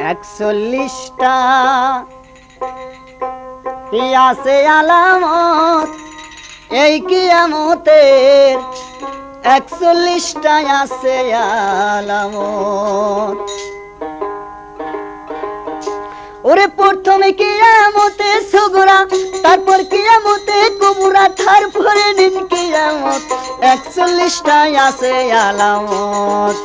একচল্লিশটা। আছে আলামত? এই কিয়ামতের একচল্লিশটায় আছে আলামত। ওরে প্রথমে কিয়ামতে সুগুরা তারপর কিয়ামতে কুবুরা তারপরে নিন কিয়ামত একচল্লিশটায় আছে আলামত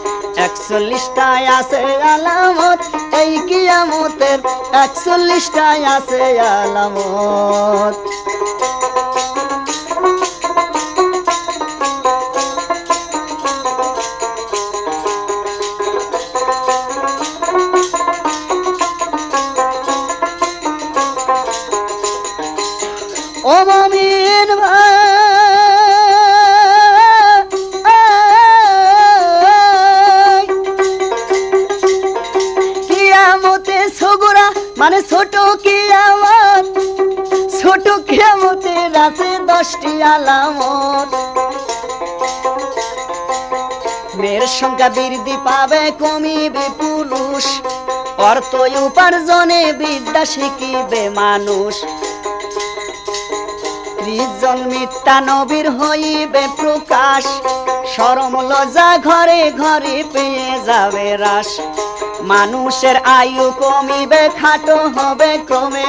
একচল্লিশটায় আছে আলামত এই কিয়ামতের একচল্লিশটায় আছে আলামত। আছে দশটি আলামত। মেয়ের সংখ্যা বৃদ্ধি পাবে, কমিবে পুরুষ। অর্থ উপার্জনে বিদ্যা শিখিবে মানুষ। ত্রিজন মিথ্যা নবীর হইবে প্রকাশ। সরম লজা ঘরে ঘরে পেয়ে যাবে রাস মানুষের আয়ু কমিবে, খাটো হবে ক্রমে।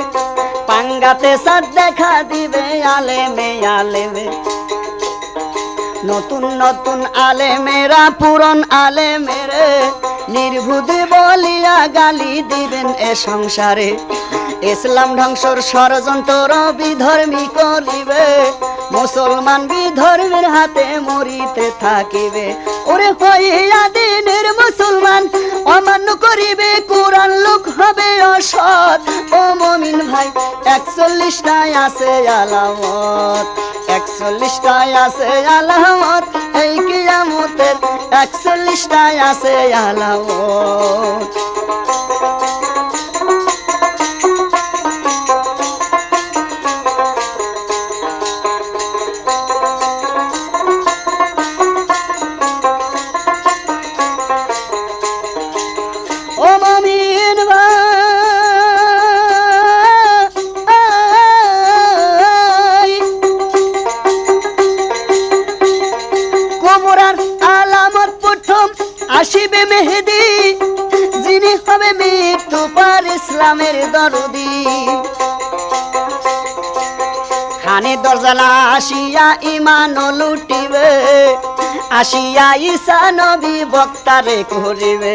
পাঙ্গাতে সার দেখা দিবে, আলেমে আলেমে। নতুন নতুন আলেমেরা, পুরন আলেমেরে নির্বুধি বলিয়া গালি দিবেন এ সংসারে। ইসলাম ধ্বংসর ষড়যন্ত্র বিধর্মী করিবে। মুসলমান বিধর্মের হাতে মরিতে থাকিবে। ওরে হইয়া দিনের মুসলমান হবে ও মমিন ভাই একচল্লিশটায় আছে আলামত। একচল্লিশটায় আছে আলামত, এই কিয়ামতের একচল্লিশটায় আছে আলামত। আসিবে মেহেদি, যিনি হবে মৃত্যু পার ইসলামের দরদি। খানে দরজালা আসিয়া ইমান লুটিবে, আসিয়া ঈসা নবী বক্তারে করিবে।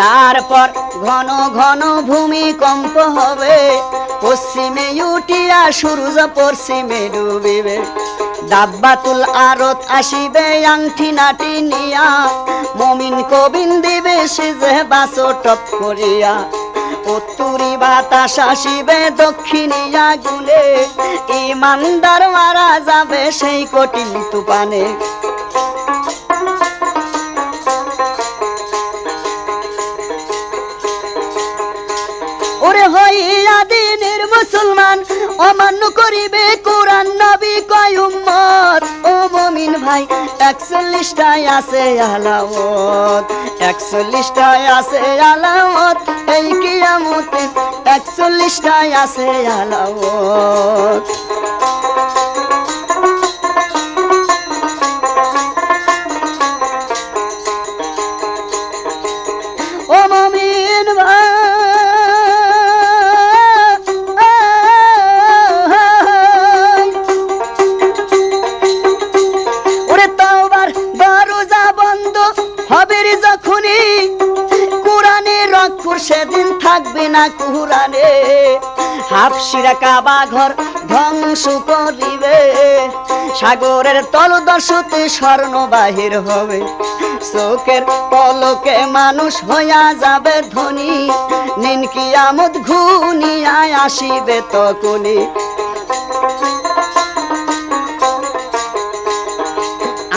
তারপর ঘন ঘন ভূমিকম্প হবে। পশ্চিমে উঠিয়া সূর্য, পশ্চিমে ডুবিবে। দাব্বাতুল আরত আসিবে আংটি নাটি নিয়া। মমিন কবিন দিবে, সিজে বাসো টপ করিয়া। উত্তরি বাতাস আসিবে, দক্ষিণিয়া গুলে ইমানদার মারা যাবে সেই কঠিন তুপানে মুসলমান, অমান্য করিবে কোরআন নবী, কয় ও মমিন ভাই, একচল্লিশটায় আছে আলামত, একচল্লিশটায় আছে আলামত, এই কিয়ামতে একচল্লিশটায় আছে আলামত। না কুহুরানে হাফসিরা কাবা ঘর ধ্বংস করিবে। সাগরের তলদশতে স্বর্ণ বাহির হবে। চোখের পলকে মানুষ হইয়া যাবে ধনী। নিনকি আমদ ঘুনিয়ায় আসিবে তখনই।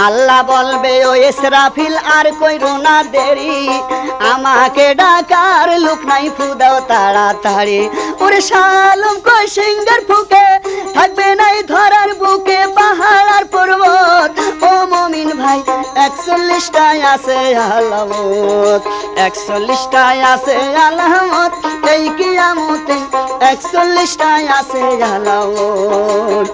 আল্লাহ বলবে, ও ইসরাফিল, আর কইরো না দেরি। আমাকে ডাকার লোক নাই ফুদাও তাড়াতাড়ি। ওরে শালম কই সিঙ্গার ফুকে, থাকবে নাই ধরার বুকে, পাহাড় আর পর্বত। ও মমিন ভাই একচল্লিশটায় আছে আলামত। একচল্লিশটায় আছে আলামত, এই কিয়ামতে একচল্লিশটায় আছে আলামত।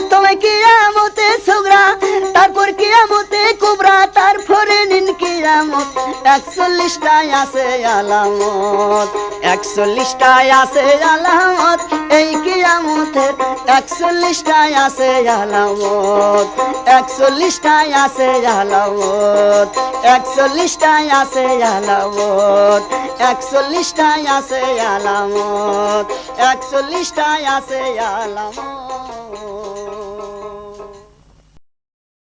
প্রথমে কিয়ামতে সুগরা তারপর কিয়ামতে কুবরা, তারপরে নিন কিয়ামত। একচল্লিশটায় আছে আলামত, একচল্লিশটায় আছে আলামত, এই কিয়ামতের একচল্লিশটায় আছে আলামত, একচল্লিশটায় আছে আলামত, একচল্লিশটায় আছে আলামত, একচল্লিশটায় আছে আলামত, একচল্লিশটায় আছে আলামত।